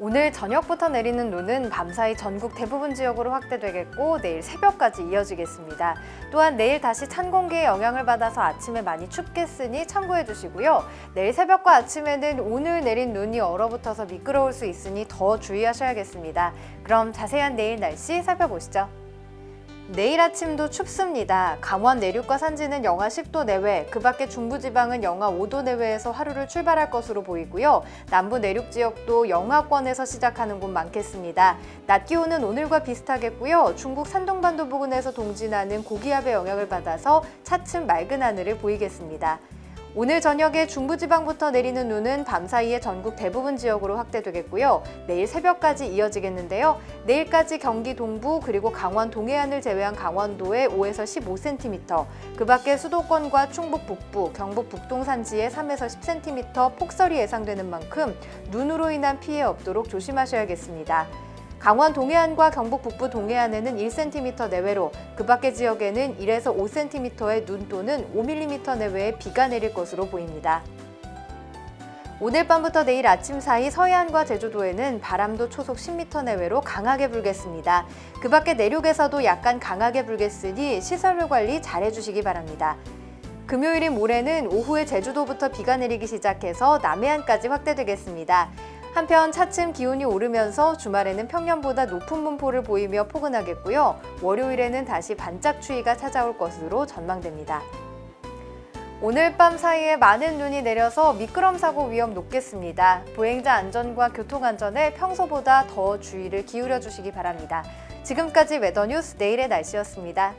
오늘 저녁부터 내리는 눈은 밤사이 전국 대부분 지역으로 확대되겠고 내일 새벽까지 이어지겠습니다. 또한 내일 다시 찬 공기의 영향을 받아서 아침에 많이 춥겠으니 참고해 주시고요. 내일 새벽과 아침에는 오늘 내린 눈이 얼어붙어서 미끄러울 수 있으니 더 주의하셔야겠습니다. 그럼 자세한 내일 날씨 살펴보시죠. 내일 아침도 춥습니다. 강원 내륙과 산지는 영하 10도 내외, 그 밖에 중부지방은 영하 5도 내외에서 하루를 출발할 것으로 보이고요. 남부 내륙 지역도 영하권에서 시작하는 곳 많겠습니다. 낮 기온은 오늘과 비슷하겠고요. 중국 산동반도 부근에서 동진하는 고기압의 영향을 받아서 차츰 맑은 하늘을 보이겠습니다. 오늘 저녁에 중부지방부터 내리는 눈은 밤사이에 전국 대부분 지역으로 확대되겠고요. 내일 새벽까지 이어지겠는데요. 내일까지 경기 동부 그리고 강원 동해안을 제외한 강원도에 5에서 15cm, 그 밖에 수도권과 충북 북부, 경북 북동 산지에 3에서 10cm 폭설이 예상되는 만큼 눈으로 인한 피해 없도록 조심하셔야겠습니다. 강원 동해안과 경북 북부 동해안에는 1cm 내외로 그 밖의 지역에는 1에서 5cm의 눈 또는 5mm 내외의 비가 내릴 것으로 보입니다. 오늘 밤부터 내일 아침 사이 서해안과 제주도에는 바람도 초속 10m 내외로 강하게 불겠습니다. 그 밖에 내륙에서도 약간 강하게 불겠으니 시설물 관리 잘 해주시기 바랍니다. 금요일인 모레는 오후에 제주도부터 비가 내리기 시작해서 남해안까지 확대되겠습니다. 한편 차츰 기온이 오르면서 주말에는 평년보다 높은 분포를 보이며 포근하겠고요. 월요일에는 다시 반짝 추위가 찾아올 것으로 전망됩니다. 오늘 밤 사이에 많은 눈이 내려서 미끄럼 사고 위험 높겠습니다. 보행자 안전과 교통 안전에 평소보다 더 주의를 기울여 주시기 바랍니다. 지금까지 웨더뉴스 내일의 날씨였습니다.